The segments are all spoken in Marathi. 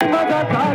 माझा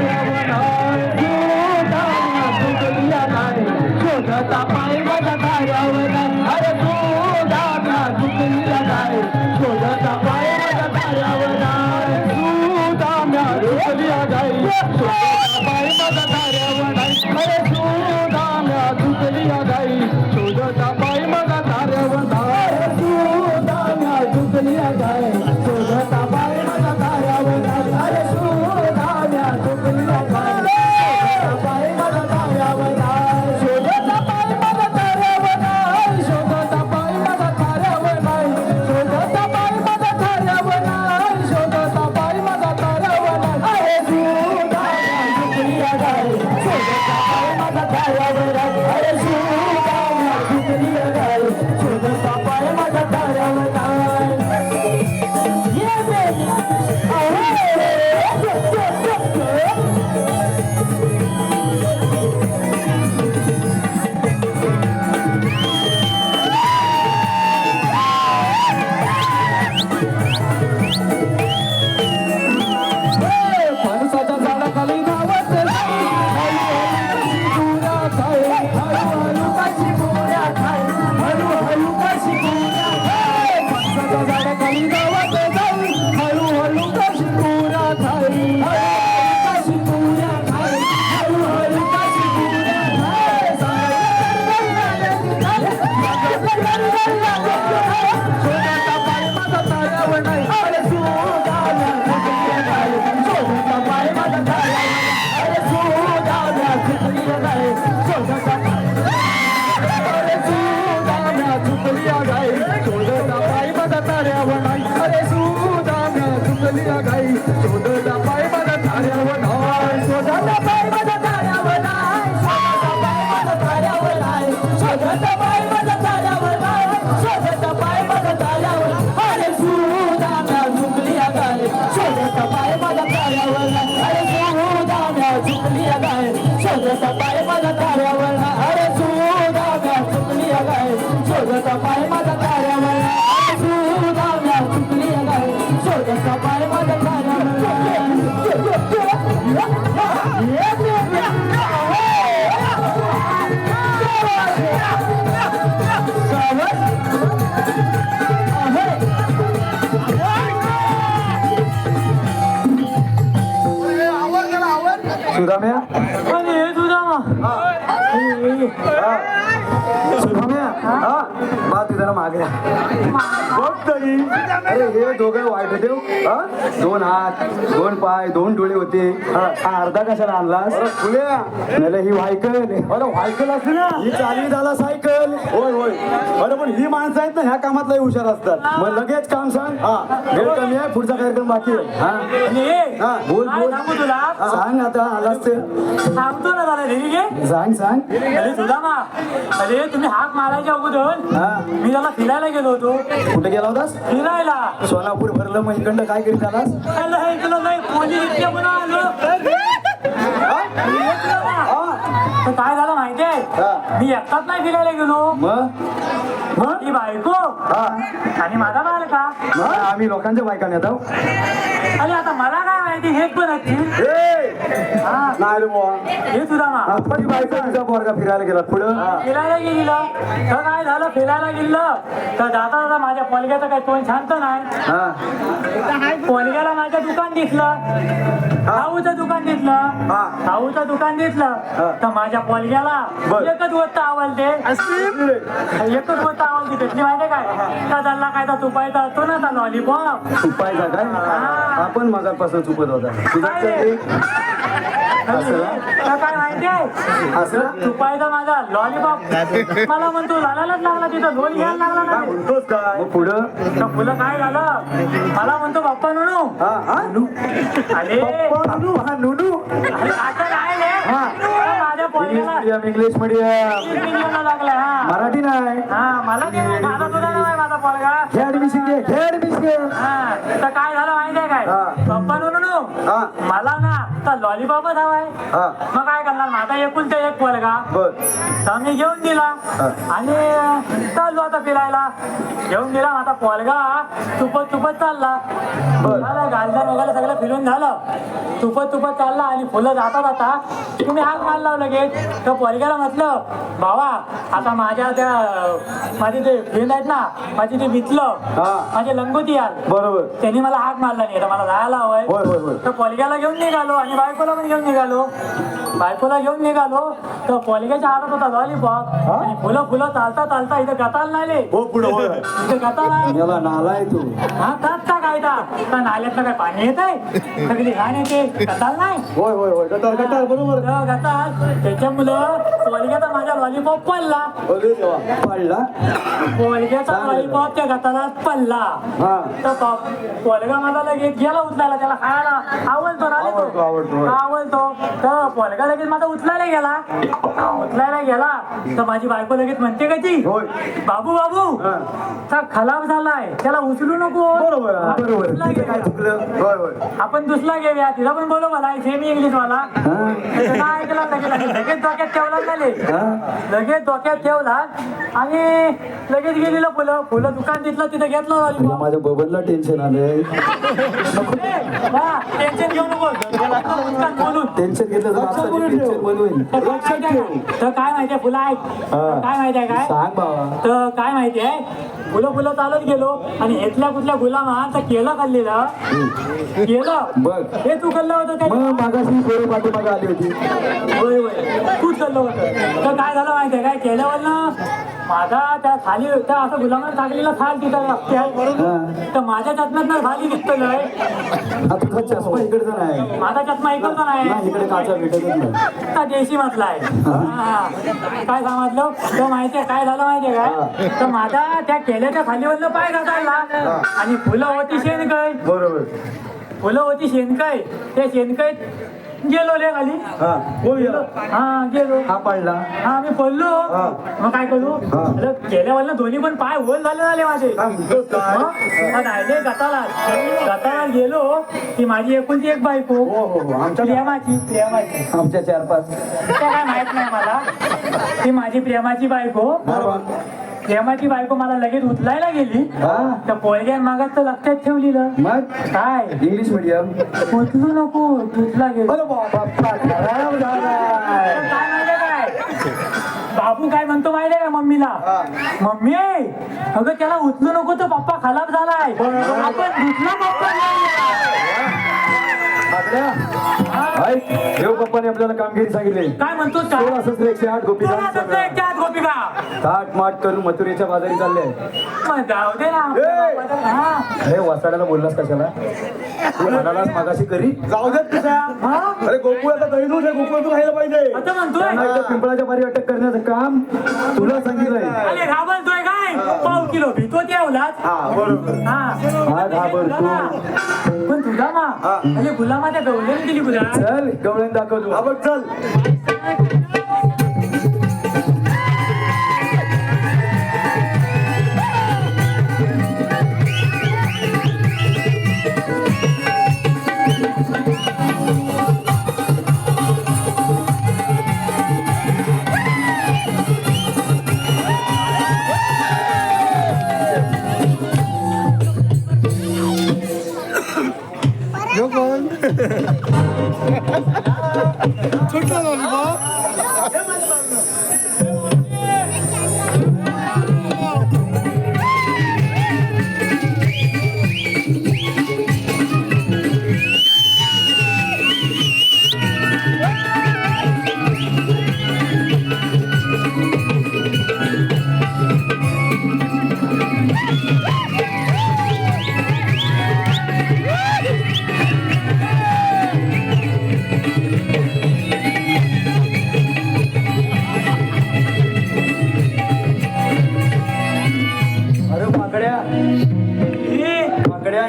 सुदाम्या चुकल्या नाही. सोन्याचा अरे सुदाम्या हा बा तुझ्या मागे बघ तरी. अरे हे दोघं वाईट होते हो. हा? दोन हात दोन पाय दोन डोळे होते. हा हा अर्धा कशाला आणलास? फुल्या नाही ही व्हायकल. अरे व्हायकल असते ना. ही चालवी झाला सायकल. होय होय. अरे पण ही माणसं आहेत ना ह्या कामात लय हुशार असतात. मग लगेच काम सांग. हा. वेळ कमी आहे पुढचा कार्यक्रम बाकी आहे. हा. हा बोल बोल. सांगू तुला? सांग आता आलास ते सांगतो ना घे. सांग सांग. अरे तुला मा अरे तुम्ही हाक मारायच्या अगोदर हा. मी त्याला फिरायला गेलो होतो. कुठे गेला होतास? फिरायला. सोलापूर भरलं मग इकडं काय करीत आलास नाही पोलीस इतके म्हणून आलो. तुला मा. तर काय झालं माहितीये. मी एकटाच नाही फिरायला गेलो. मग? बायको. आणि माझा बालका. मग? आम्ही लोकांच्या बायकाने येतो अरे आता मला काय माहिती हेच पण असतील हा! नाही बुवा. हे तुला मा आपली बायको तुझा पोरगा फिरायला गेला. पुढं? फिरायला गेलं तर काय झालं फिरायला गेलं तर जाता जाता माझ्या पोलग्याचं काही तोंड शांत नाही. हा. पोलग्याला माझं दुकान दिसलं. खाऊचं दुकान हा. खाऊचं दुकान दिसलं तर माझ्या पोलग्याला बर. एकच गोष्ट आवडते. एकच गोष्ट आवडते त्यातली माहिती काय? तर त्याला काय तर तुपायचा असतो ना लॉलीपॉप चुपायचा काय? आपण मगापासून चुपत होता. तुझा काय रे? काय असं? तुपायचा माझा लॉलीपॉप? मला म्हणतो लालालाच लागला तिथं लोन घ्यायला लागला ना. म्हणतोस काय? पुढं? तर फुलं काय झालं? मला म्हणतो बाप्पा नुनू. हा हा? नु अरे. हा नुनू. अरे आता काय रे. हा. माझ्या इंग्लिश मीडियम लागला हा. मराठी नाही. हा मला नाही माझा तुला नाही माझा पोरगा. घे ऍडमिशन घे घे ऍडमिशन घे हा तर काय झालं? काय? हा. पप्पा नो नो हा. मला ना तर लॉलीपॉपच हवाय. हा. मग काय करणार? माझा एकुलता एक पोलगा बर. तर मी घेऊन दिला हा. आणि चाललो आता फिरायला. घेऊन दिला माझा पोलगा तुपत तुपत चालला. बर. झालं गालदार वगैरे सगळं फिरून झालं. तुपत तुपत चालला आणि फुलं जाता जाता तुम्ही हाक मारला लगेच. तर पोलग्याला म्हटलं भावा आता माझ्या त्या माझे ते फ्रेंड आहेत ना माझी ते मितलं हा. माझे लंगोटी यार बरोबर. त्यांनी मला हाक मारला नाही तर मला जायला हवंय. होय होय होय. तर पोलग्याला घेऊन निघालो आणि बायकोला पण घेऊन निघालो. बायकोला घेऊन निघालो. तर पोलग्याच्या हातात होता लॉलीपॉप आणि फुलं फुलं चालता चालता इथं गताल हो पुढं होय. इथं गताल आहे याला नालाय तू. हा कायदा नाल्यातलं काय पाणी येत आहे सगळी घाण येते. गताल नाही. होय होय होय. गटार गटार बरोबर. तर गताल त्याच्यामुळं पोलग्याचा माझा लॉलीपॉप पडला. अरे देवा. पाडला? पोलग्याचा लॉलीपॉप त्या गतालात पडला. हा. तर पोलगा माझा लगेच गेला उचलायला त्याला खायला. आवडतो ना तो. आवडतो, तर पोलगा लगेच माझा उचलायला गेला. उचलायला गेला. तर माझी बायको लगेच म्हणते का ती? बाबू बाबू. तर खलाब झालाय. त्याला उचलू नको. घेऊया. आपण दुसरा घेऊया. तिला पण बोलव मला. सेमी इंग्लिश वाला. ऐकलं लगेच लगेच डोक्यात ठेवला झाले? लगेच डोक्यात ठेवला. आणि लगेच गेलेलं फुलं. फुलं दुकान तिथलं तिथं घेतलं. माझ्या बबनला टेन्शन आलंय. टेन्शन घेऊ नको बोलून टेन्शन घेतलं तर लक्षात आपलं ठेव. टेन्शन बनवेल. तर काय माहितीये का? तर काय माहितीये फुलं तर काय माहितीये काय? सांग बाबा. तर काय माहितीये फुलं फुलं चालत गेलो आणि हेतल्या कुठल्या गुलामात केलं खाल्लेलं. केलं. बघ. हे तू खाल्लं होतं काय मग मागाशी पोरं पाठीमागे आली होती. होय होय. तूच चाललं होतं. तर काय झालं माहितीये काय? केल्यावर ना माझा त्या खाली त्या असं गुलामानं टाकलेला थाल तिथं. हा. माझ्या चष्म्यात ना खाली दिसतलंय हा तुझा चष्मा इकडचा नाही. माझा चष्मा इकडचा नाही. नाही इकडे काचा भेटतच नाही. आता देशी म्हटला आहे. हा. काय समजलं? तर माहितीये काय झालं माहितीये काय? तर माझा त्या केल्याच्या खालीवरनं पाय घासायला. आणि फुलं होती शेणकय बरोबर. फुलं होती शेणकय त्या शेणकयत गेलो ले खाली. हा. हो गेला हा गेलो. हा पाडला. हा मी पडलो. हा. मग काय करू? हा. केल्यावर दोन्ही पण पाय होल झाले झाले माझे. हा, म्हणतोस काय? मग राहिले गताला गताला गेलो. की माझी एकुलती एक बायको. हो हो हो. आमच्या प्रेमाची प्रेमाची आमच्या चार पाच. काय माहीत नाही मला. ती माझी प्रेमाची बायको. प्रेमाची बायको मला लगेच उचलायला गेली. हा? तर पोळग्या मागात तर लक्षात ठेवलेलं. मग? काय? इंग्लिश मीडियम उचलू नको तुझला गेलो. अरे बाबा खराब झालाय. काय माहितीये काय बाबू काय म्हणतो माहितीये का मम्मीला? मम्मी अगं त्याला उचलू नको तो पप्पा खराब झालाय. आपण दुसरा पप्पा मागल्या हा? ऐक देव पप्पाने आपल्याला कामगिरी सांगितली. काय म्हणतोस तो का असंच एकशे आठ गोपिका ताट माट करून मथुरेच्या बाजारी चालले! हा. हे वसाड्याला बोललास कशाला? तू म्हणालास मागाशी करी. जाऊ देत तुझ्या. हा? अरे गोकुळाचा दैनूच आहे गोकुळ तू राहिलं पाहिजे. आता म्हणतोय. पिंपळाच्या पारी अटक करण्याचं काम तुला सांगितलंय. अरे पाव किलो हा बरोबर. हा. हा घाबरतो पण तुझा मा अरे गुलामाच्या गवल्याने दिली गुला चल गवळण दाखव हा तू बघ चल.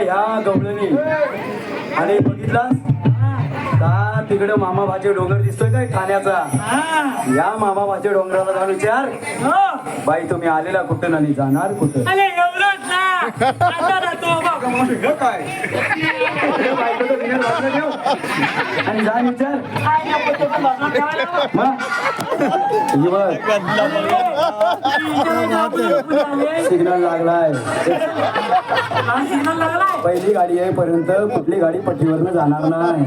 ह्या गवळणी आणि बघितलास? का तिकडे मामा भाचे डोंगर दिसतोय काय ठाण्याचा या मामा भाचे डोंगराला जाऊन विचार. बाई तुम्ही आलेला कुठं आणि जाणार कुठं? ना बघ आणि जा विचार काय सिग्नल लागलाय सिग्नल लागलाय. पहिली गाडी येईपर्यंत कुठली गाडी पट्टीवरनं जाणार नाही.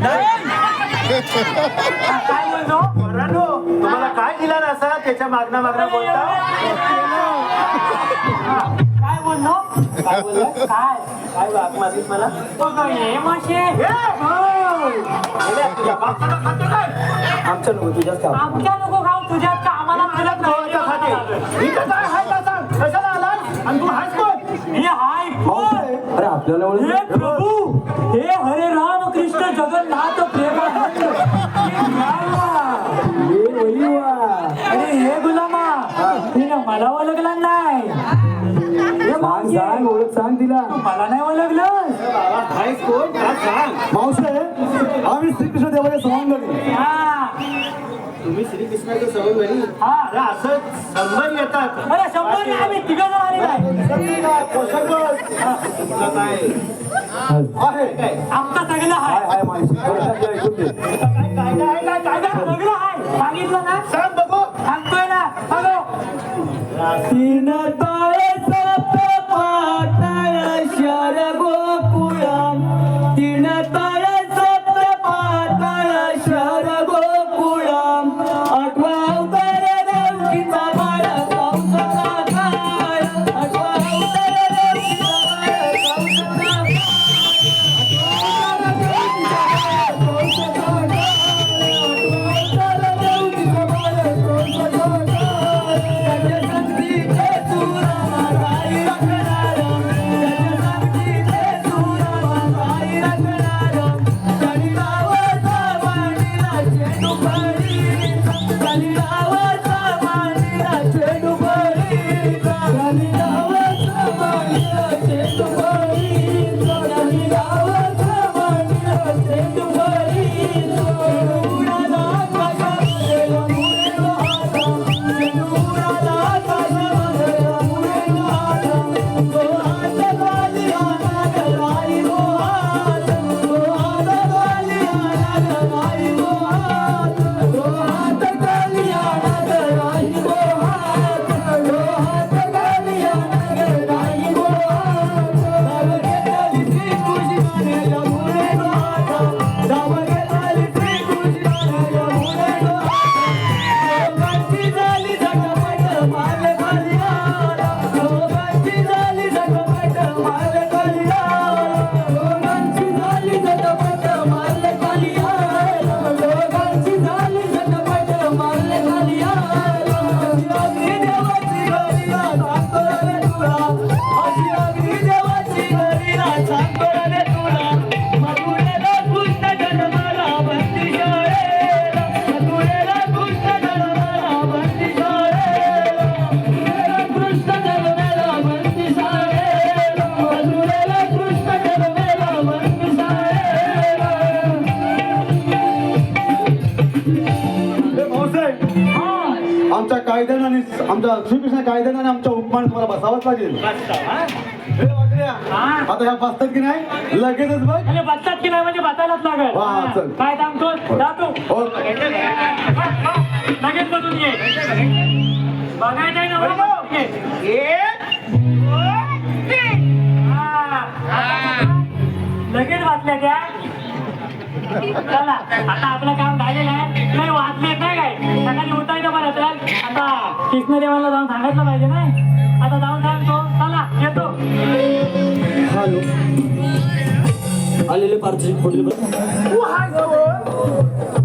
काय तुम्हाला काय दिला नसा त्याच्या मागणं मागणं बोलता काय बोललो काय बोललो काय काय मागित मला तो हे आमच्या नको तुझ्याच काम आमच्या नको खाऊ तुझ्यात का आम्हाला मिळत नाही इथं काय हाय का सांग कशाला आलास आणि तू हायस कोण हे हाय कोण अरे आपल्याला हे प्रभू हे हरे राम कृष्ण. जगन्नाथ प्रेमानंद. अरे हे गुलामा तिने मला ओळखला नाही. सांग मावशी, सांग ओळख सांग तिला. मला नाही ओळखलं. मावशे आम्ही श्रीकृष्ण देवाचे सवंगडी हा. तुम्ही श्रीकृष्णाचं सवंगडी हा. अरे असं शंभर येतात. अरे शंभर नाही आम्ही तिघ जण आले नाही. आहे. काय आमचा सगळं हाय हाय ऐकून काय सगळं आहे सांगितलं ना? सांग बघू. सांगतोय ना? बघो. तीन ताळे आमच्या श्रीकृष्ण कायद्यानं आमच्या उपमान तुम्हाला बसावंच लागेल. हे? वाकड्या, आता ह्या बसतात की नाही? लगेचच बघ. म्हणजे बसतात की नाही म्हणजे बसायलाच लागेल. हा, चल. काय सांगतो जातो हो. लगेच बसून घे बघायचं आहे ना बरोबर? घे. हा. लगेच वाचल्या त्या. चला आता आपलं काम झालेलं आहे. नाही वाचले नाही काय सकाळी उठायचं बरं तर आता कृष्ण देवाला जाऊन सांगायचं पाहिजे नाही आता जाऊन सांगतो. चला येतो. हॅलो. आलेले हाय गं.